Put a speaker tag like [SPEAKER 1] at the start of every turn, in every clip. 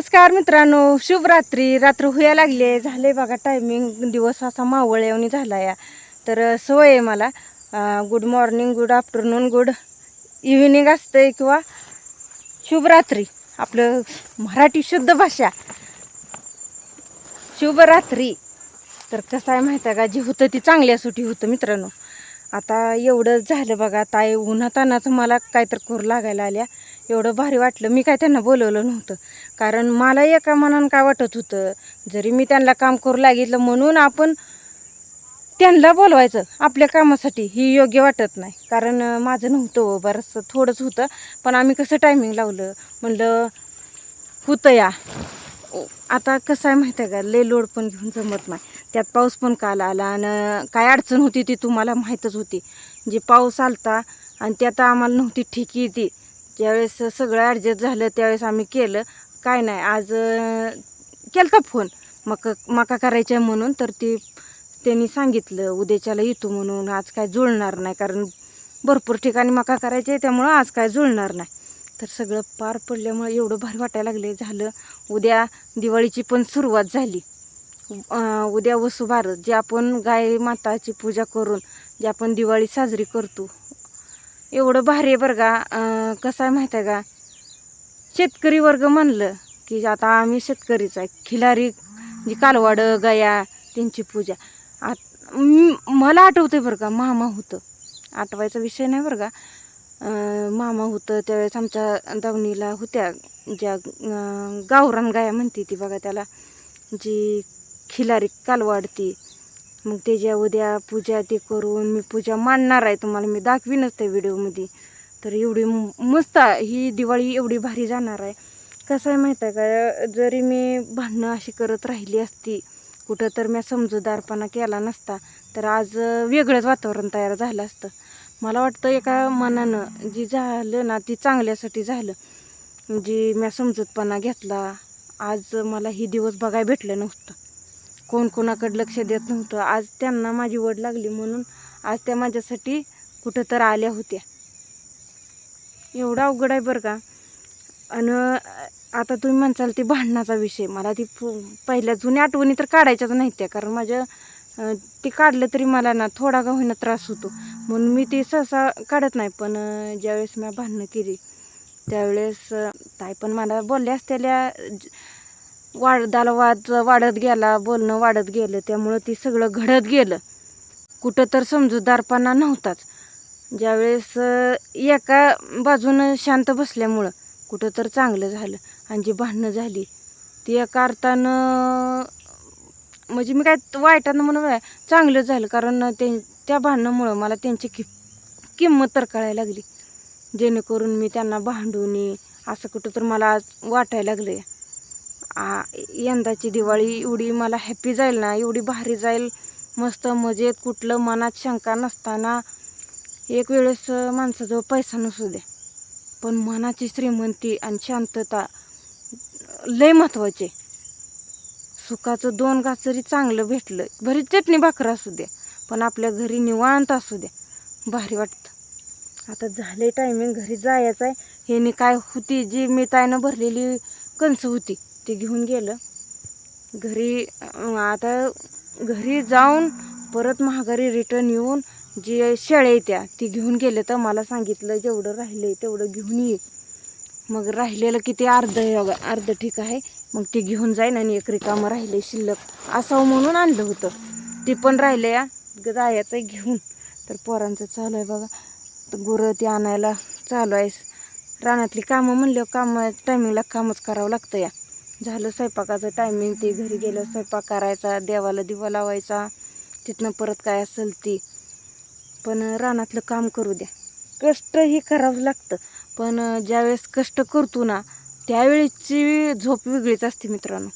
[SPEAKER 1] नमस्कार मित्रांनो शुभरात्री रात्र. हुया लागले झाले बघा टायमिंग दिवस असा मावळ येऊन झाला या तर अ, सवय आहे मला. Good morning good afternoon good evening असते किंवा शुभरात्री आपलं मराठी शुद्ध भाषा. शुभरात्री तर कसं आहे माहिती आहे का? जी होतं ती चांगल्या सुटी होतं मित्रांनो. आता एवढं झालं बघा. ताई उन्हातानाचं मला काहीतरी करू लागायला आल्या. एवढं भारी वाटलं. मी काय त्यांना बोलवलं नव्हतं. कारण मला एका मनानं काय वाटत होतं जरी मी त्यांना काम करू लागितलं म्हणून आपण त्यांना बोलवायचं. आपल्या कामासाठी ही योग्य वाटत नाही. कारण माझं नव्हतं हो, बरंचसं थोडंच होतं. पण आम्ही कसं टायमिंग लावलं? म्हणलं होतं या. आता कसं आहे माहिती आहे का? लय लोड पण घेऊन जमत नाही. त्यात पाऊस पण काल आला आणि काय अडचण होती ती तुम्हाला माहीतच होती. जे पाऊस आलता आणि त्यात आम्हाला नव्हती ठिकी ती ज्यावेळेस सगळं ॲडजस्ट झालं त्यावेळेस आम्ही केलं. काय नाही आज अं, केलता फोन. मका मका करायचं आहे म्हणून तर ती त्यांनी सांगितलं उद्याच्याला येतो म्हणून आज काय जुळणार नाही कारण भरपूर ठिकाणी मका करायचे त्यामुळं आज काय जुळणार नाही. तर सगळं पार पडल्यामुळे एवढं भारी वाटायला लागले झालं. उद्या दिवाळीची पण सुरुवात झाली. उद्या वसुभारत जे आपण गाय माताची पूजा करून जे आपण दिवाळी साजरी करतो एवढं भारी आहे बरं का. कसं आहे माहीत आहे का? शेतकरी वर्ग म्हणलं की आता आम्ही शेतकरीच आहे. खिलारी जी कालवाडं गया त्यांची पूजा. आत मला मला आहे बरं का मामा होतं. आठवायचा विषय नाही बरं का. मामा होतं त्यावेळेस आमच्या दावणीला होत्या ज्या गावरान गाया म्हणते ती बघा त्याला. जी खिलारी कालवाडती मग त्याच्या उद्या पूजा ते करून मी पूजा मांडणार आहे तुम्हाला. मी दाखवीनच त्या व्हिडिओमध्ये. तर एवढी मस्त ही दिवाळी एवढी भारी जाणार आहे. कसं आहे माहीत आहे का? जरी मी भांडणं अशी करत राहिली असती कुठं तर मी समजूदारपणा केला नसता तर आज वेगळंच वातावरण तयार झालं असतं. मला वाटतं एका मनानं जी झालं ना ती चांगल्यासाठी झालं. जी मी समजूतपणा घेतला आज मला ही दिवस बघायला भेटलं नव्हतं. कोण कोणाकडे लक्ष देत नव्हतं. आज त्यांना माझी वड लागली म्हणून आज त्या माझ्यासाठी कुठं तर आल्या होत्या. एवढा अवघड आहे बरं का. आणि आता तुम्ही म्हणसाल ती भांडणाचा विषय. मला ती पु- पहिल्या जुन्या आठवणी तर काढायच्याच नाही त्या कारण माझ्या ते काढलं तरी मला ना थोडा का होईना त्रास होतो. म्हणून मी ती सहसा काढत नाही. पण ज्यावेळेस मी भांडणं केली त्यावेळेस ताई पण मला बोलल्या असलेल्या वादाला वाद वाढत गेला बोलणं वाढत गेलं त्यामुळं ती सगळं घडत गेलं. कुठं तर समजूतदारपणा नव्हताच. ज्यावेळेस एका बाजूनं शांत बसल्यामुळं कुठं तर चांगलं झालं आणि जी भांडणं झाली ती एका अर्थानं म्हणजे मी काय वाईटानं म्हणून चांगलं झालं. कारण ते त्या भांडणामुळं मला त्यांची कि किंमत तर कळायला लागली. जेणेकरून मी त्यांना भांडून असं कुठं तर मला आज वाटायला लागलं आ, यंदाची दिवाळी एवढी मला हॅपी जाईल ना एवढी भारी जाईल. मस्त मजेत कुठलं मनात शंका नसताना एक वेळेस माणसाजवळ पैसा नसू द्या पण मनाची श्रीमंती आणि शांतता लय महत्त्वाचे सुखाचं दोन गाचरी चांगलं भेटलं बरीच चटणी भाकर असू दे पण आपल्या घरी निवांत असू द्या भारी वाटतं. आता झाले टायमिंग घरी जायचं आहे ह्याने काय होती जी मी ताईनं भरलेली कणसं होती. ते घेऊन गेलं. घरी आता घरी जाऊन परत महागारी रिटर्न येऊन जी शेळ्या त्या ती घेऊन गेले तर मला सांगितलं जेवढं राहिले तेवढं घेऊन ये. मग राहिलेलं किती अर्ध अर्ध ठीक आहे. मग ती घेऊन जाईन आणि एक रिकामं राहिले शिल्लक. असावं म्हणून आणलं होतं. ती पण राहिले या जायचं घेऊन. तर पोरांचं चालू आहे बघा. गुरं ती आणायला चालू आहे. रानातली कामं म्हणल्यावर कामं टायमिंगला कामच करावं लागतं या. झालं स्वयंपाकाचं टायमिंग ते घरी गेलं स्वयंपाक करायचा देवाला दिवा लावायचा तिथनं परत काय असेल ती. पण रानातलं काम करू द्या. कष्टही करावं लागतं. पण ज्यावेळेस कष्ट करतो ना त्यावेळेची झोप वेगळीच असते मित्रांनो.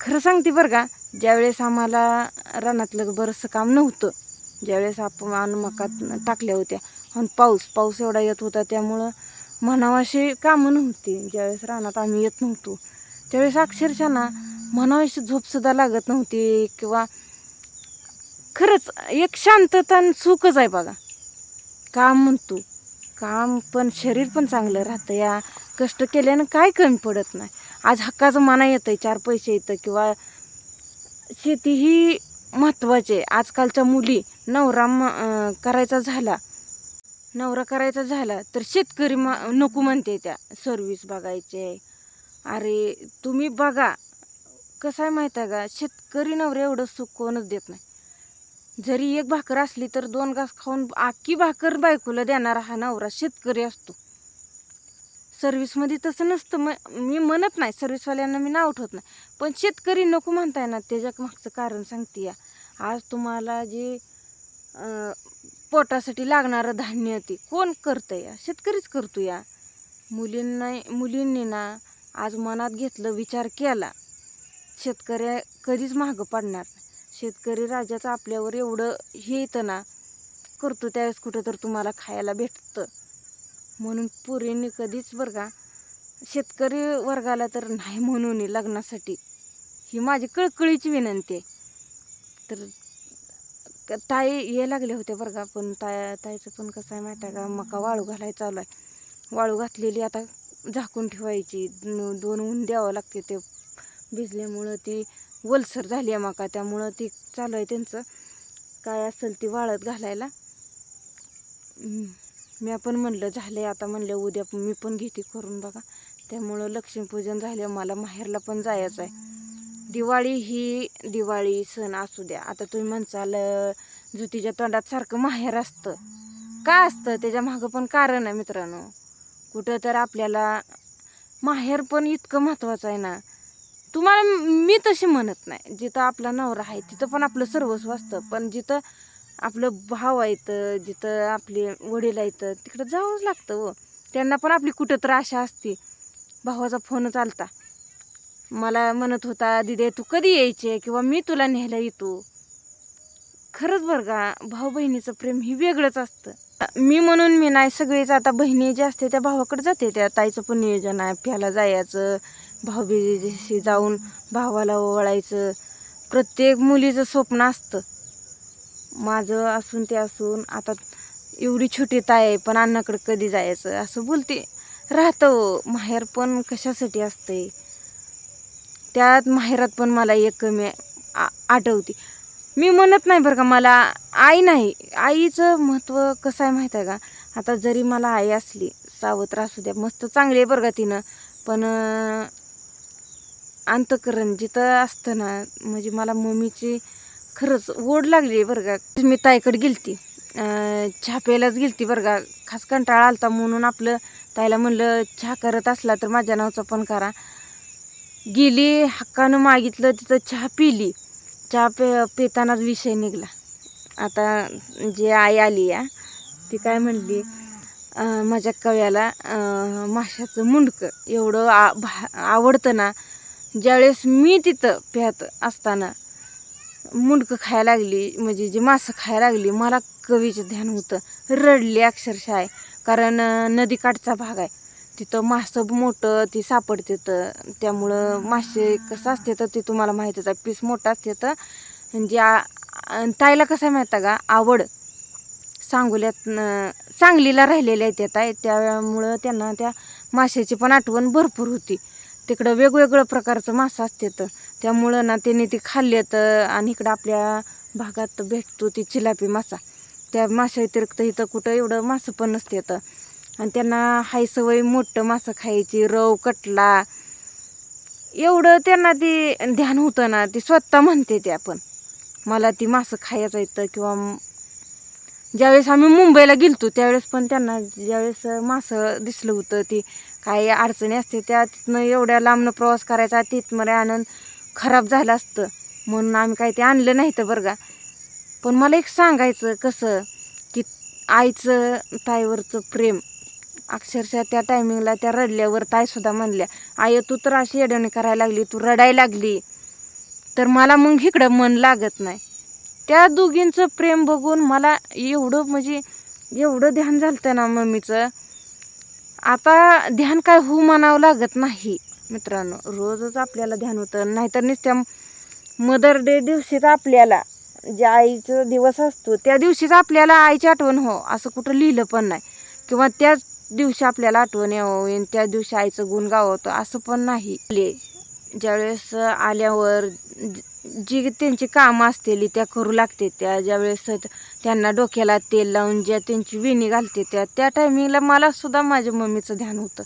[SPEAKER 1] खरं सांगते बरं का ज्यावेळेस आम्हाला रानातलं बरंचसं काम नव्हतं ज्यावेळेस आपण मका टाकल्या होत्या आणि पाऊस पाऊस एवढा येत होता त्यामुळं म्हणावं अशी कामं नव्हती. ज्यावेळेस रानात आम्ही येत नव्हतो. त्यावेळेस अक्षरशः ना म्हणावीशी झोपसुद्धा लागत नव्हती किंवा खरंच एक शांतता आणि सुखच आहे बघा. काम म्हणतो काम पण शरीर पण चांगलं राहतं या. कष्ट केल्यानं काय कमी पडत नाही. आज हक्काचं मना येतं आहे चार पैसे येतं किंवा शेती ही महत्त्वाची आहे. आजकालच्या मुली नवरा म करायचा झाला नवरा करायचा झाला तर शेतकरी म नको म्हणते त्या. सर्विस बघायचे. अरे तुम्ही बघा. कसं आहे माहीत आहे का? शेतकरी नवरे एवढं सुख कोणच देत नाही. जरी एक भाकर असली तर दोन घास खाऊन आखी भाकर बायकोला देणारा हा नवरा शेतकरी असतो. सर्व्हिसमध्ये तसं नसतं. म मी म्हणत नाही सर्व्हिसवाल्यांना मी नाव ठेवत नाही. पण शेतकरी नको म्हणताय ना त्याच्या मागचं कारण सांगते या. आज तुम्हाला जे पोटासाठी लागणारं धान्य ते कोण करतं या? शेतकरीच करतो या. मुलींना मुलींनी ना आज मनात घेतलं विचार केला. शेतकऱ्या कधीच मागं पडणार. शेतकरी राजाचं आपल्यावर एवढं हे येतं ना करतो त्यावेळेस कुठं तर तुम्हाला खायला भेटतं. म्हणून पोरींनी कधीच बरं का शेतकरी वर्गाला तर नाही म्हणून लग्नासाठी. ही माझी कळकळीची विनंती आहे. तर ताई ये लागले होते बरं का पण ताय ताईचं पण कसं आहे माहिती आहे का मका वाळू घालायला चालू आहे. वाळू घातलेली आता झाकून ठेवायची. दोन ऊन द्यावं लागते ते भिजल्यामुळं ती वलसर झाली आहे मका. त्यामुळं ती चालू आहे त्यांचं. काय असेल ती वाळत घालायला. मी आपण म्हणलं झालं आहे आता म्हणलं उद्या मी पण घेते करून बघा. त्यामुळं लक्ष्मीपूजन झालं मला माहेरला पण जायचं आहे. दिवाळी ही दिवाळी सण असू द्या. आता तुम्ही म्हणसाल अं, जुतीच्या तोंडात सारखं माहेर असतं. का असतं? त्याच्या मागं पण कारण आहे मित्रांनो. कुठं तर आपल्याला माहेर पण इतकं महत्त्वाचं आहे ना. तुम्हाला मी तशी म्हणत नाही. जिथं आपला नवरा आहे तिथं पण आपलं सर्वस्व असतं. पण जिथं आपलं भाव आहेत जिथं आपले वडील आहेत तिकडं जावंच लागतं व त्यांना पण आपली कुठं तर आशा असते. भावाचा फोन चालता मला म्हणत होता दिदे तू कधी यायचे? किंवा मी तुला न्यायला येतो? खरंच बरं का भाऊ बहिणीचं प्रेम ही वेगळंच असतं. मी म्हणून मी नाही सगळीच आता बहिणी जे असते त्या भावाकडे जाते. त्या ताईचं पण नियोजन आहे प्याला जायचं. भाऊबीजेशी जाऊन भावाला ओवाळायचं. प्रत्येक मुलीचं स्वप्न असतं. माझं असून ते असून आता एवढी छोटी ताई आहे पण अण्णाकडे कधी जायचं? असं बोलते. राहतं हो, माहेर पण कशासाठी असते त्यात माहेरात पण मला एक कमी आ- आठवते. मी म्हणत नाही बरं का मला आई नाही. आईचं महत्त्व कसं आहे माहीत आहे का? आता जरी मला आई असली सावत्र असू द्या मस्त चांगली आहे बरं का तिनं. पण अंतकरण जिथं असतं ना म्हणजे मला मम्मीची खरंच ओढ लागली आहे बरं का. मी ताईकडे गेलती. अं, चहा प्यायलाच गेलती बरं का. खास कंटाळा आलता म्हणून आपलं ताईला म्हणलं चहा करत असला तर माझ्या नावाचा पण करा. गेली हक्कानं मागितलं तिथं चहा पिली. चहा पे पितानाच विषय निघला. आता जे आई आली या ती काय म्हणली माझ्या कव्याला माशाचं मुंडकं एवढं आ भा आवडतं ना ज्यावेळेस मी तिथं प्यात असताना मुंडकं खायला लागली म्हणजे जी मासं खायला लागली मला कवीचं ध्यान होतं. रडली अक्षरशः आहे कारण नदीकाठचा भाग आहे. तिथं मासं मोठं ती सापडते तर त्यामुळं मासे कसं असते तर ते तुम्हाला माहीतच आहे. पीस मोठं असते तर म्हणजे आ- ताईला कसं आहे माहिती आहे का? आवड सांगोल्यात सांगलीला राहिलेल्या आहेत त्या ताई. त्यामुळं त्यांना त्या माशाची पण आठवण भरपूर होती. तिकडं वेगवेगळं प्रकारचं मासं असते तर त्यामुळं ना त्यांनी ती तर आणि इकडं आपल्या भागात भेटतो ती चिलापी मासा. त्या माशा व्यतिरिक्त इथं कुठं एवढं मासं पण नसते तर आणि त्यांना हाय सवय मोठं मासं खायची रव कटला. एवढं त्यांना ती ध्यान होतं ना ती स्वतः म्हणते त्या पण मला ती मासं खायचं येतं किंवा ज्यावेळेस आम्ही मुंबईला गेलतो त्यावेळेस पण त्यांना ज्यावेळेस मासं दिसलं होतं ती काही अडचणी असते त्या तिथनं एवढ्या लांबनं प्रवास करायचा तिथमध्ये आनंद खराब झालं असतं. म्हणून आम्ही काही ते आणलं नाही तर बरं का. पण मला एक सांगायचं कसं की आईचं ताईवरचं प्रेम अक्षरशः त्या टायमिंगला त्या रडल्यावर ताईसुद्धा म्हणल्या आई तू तर अशी येडवणी करायला लागली तू रडायला लागली. तर मला मग इकडं मन लागत नाही. त्या दोघींचं प्रेम बघून मला एवढं म्हणजे एवढं ध्यान झालं ना मम्मीचं. आता ध्यान काय होऊ म्हणावं लागत नाही मित्रांनो. रोजच आपल्याला ध्यान होतं नाहीतर नुसत्या मदर डे दिवशीच आपल्याला जे आईचा दिवस असतो त्या दिवशीच आपल्याला आईची आठवण हो असं कुठं लिहिलं पण नाही. किंवा त्या दिवशी आपल्याला आठवण यावं त्या दिवशी आईचं गुण गावतं असं पण नाही. ले ज्यावेळेस आल्यावर जी त्यांची कामं असतील त्या करू लागते त्या. ज्यावेळेस त्यांना डोक्याला तेल लावून ज्या त्यांची विणी घालते त्या त्या टायमिंगला मला सुद्धा माझ्या मम्मीचं ध्यान होतं.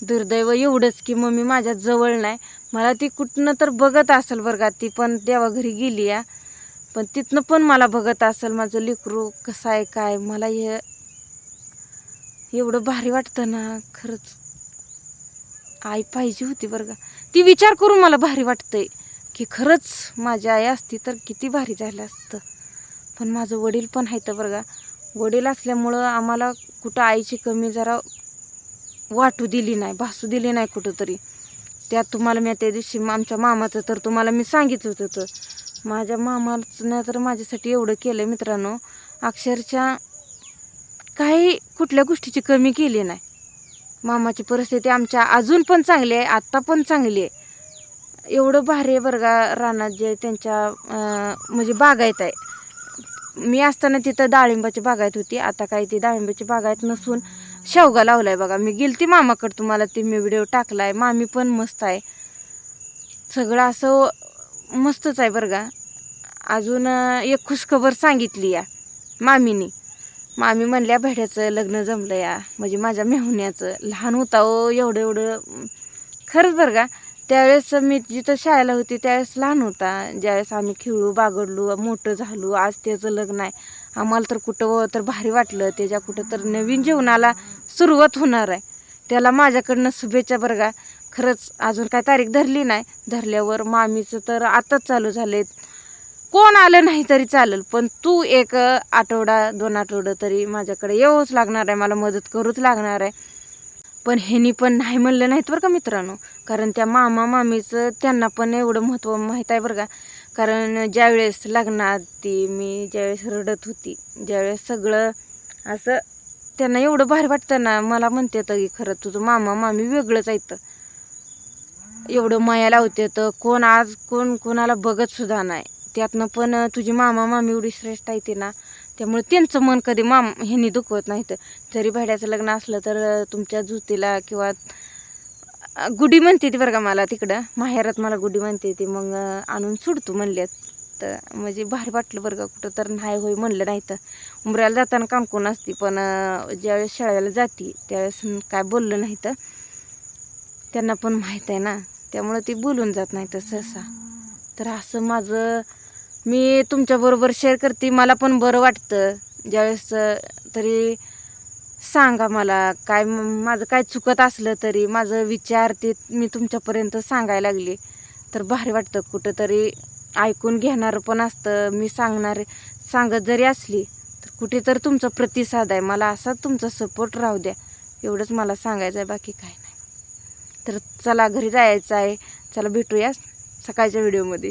[SPEAKER 1] दुर्दैव एवढंच की मम्मी माझ्या जवळ नाही. मला ती कुठनं तर बघत असेल बरं का ती पण देवाघरी गेली या. पण तिथनं पण मला बघत असेल माझं लेकरू कसं आहे काय मला हे एवढं भारी वाटतं ना खरंच. आई पाहिजे होती बरं का. ती विचार करून मला भारी वाटतंय की खरंच माझी आई असती तर किती भारी झालं असतं. पण माझं वडील पण आहे तर बरं का. वडील असल्यामुळं आम्हाला कुठं आईची कमी जरा वाटू दिली नाही भासू दिली नाही कुठंतरी. त्यात तुम्हाला मी त्या दिवशी आमच्या मामाचं तर तुम्हाला मी सांगितलं होतं. माझ्या मामानं तर माझ्यासाठी एवढं केलं मित्रांनो. अक्षरशः काही कुठल्या गोष्टीची कमी केली नाही. मामाची परिस्थिती आमच्या अजून पण चांगली आहे आत्ता पण चांगली आहे. एवढं भारी आहे बरं का रानात जे त्यांच्या म्हणजे बागायत आहे. मी असताना तिथं डाळिंबाची बागायत होती आता काही ती डाळिंबाची बागायत नसून शेवगा लावलाय बघा. मी गेलती मामाकडे तुम्हाला ते मी व्हिडिओ टाकलाय मामी पण मस्त आहे. सगळं असं मस्तच आहे बरं का. अजून एक खुशखबर सांगितली या मामीनी. मामी म्हणल्या भेड्याचं लग्न जमलं या. म्हणजे माझ्या मेहुण्याचं. लहान होता ओ एवढं एवढं. खरंच बरं का त्यावेळेस मी जिथं शाळेला होती त्यावेळेस लहान होता. ज्यावेळेस आम्ही खेळू बागडलो मोठं झालो आज त्याचं लग्न आहे. आम्हाला तर कुठं तर भारी वाटलं. त्याच्या कुठं तर नवीन जीवनाला सुरुवात होणार आहे. त्याला माझ्याकडनं शुभेच्छा बरं का. खरंच अजून काय तारीख धरली नाही. धरल्यावर मामीचं तर आताच चालू झाले कोण आलं नाही तरी चालेल पण तू एक आठवडा दोन आठवडं तरी माझ्याकडे येऊच लागणार आहे मला मदत करूच लागणार आहे. पण ह्यांनी पण नाही म्हणलं नाहीत बरं का मित्रांनो. कारण त्या मामा मामीचं त्यांना पण एवढं महत्त्व माहीत आहे बरं का. कारण ज्यावेळेस लग्नात ती मी ज्यावेळेस रडत होती ज्यावेळेस सगळं असं त्यांना एवढं भारी वाटतं ना मला म्हणते तर की खरं तुझं मामा मामी वेगळंच आहेत एवढं माया लावते तर कोण आज कोण कोणाला बघत सुद्धा नाही. त्यातनं पण तुझी मामा मामी एवढी श्रेष्ठ आहे ते ना. त्यामुळे त्यांचं मन कधी माम ह्यांनी दुखवत नाही तर. जरी भाड्याचं लग्न असलं तर तुमच्या जुतीला किंवा गुडी गुढी म्हणते ती बरं का मला तिकडं. माहेरात मला गुडी म्हणते ती. मग आणून सोडतो म्हणल्यात तर. म्हणजे भारी वाटलं बरं का कुठं तर नाही होय म्हणलं नाही तर. उमऱ्याला जाताना कामकून असती? पण ज्यावेळेस शाळेला जाती त्यावेळेस काय बोललं नाही तर. त्यांना पण माहीत आहे ना. त्यामुळं ती बोलून जात नाही तर सहसा. तर असं माझं मी तुमच्याबरोबर शेअर करते. मला पण बरं वाटतं. ज्यावेळेस तरी सांगा मला काय माझं काय चुकत असलं तरी माझं विचार ते मी तुमच्यापर्यंत सांगायला लागली. तर भारी वाटतं. कुठंतरी ऐकून घेणारं पण असतं. मी सांगणार सांगत जरी असली तर कुठे तर तुमचा प्रतिसाद आहे. मला असा तुमचा सपोर्ट राहू द्या. एवढंच मला सांगायचं आहे. बाकी काय नाही. तर चला घरी जायचं आहे. चला भेटूया सकाळच्या व्हिडिओमध्ये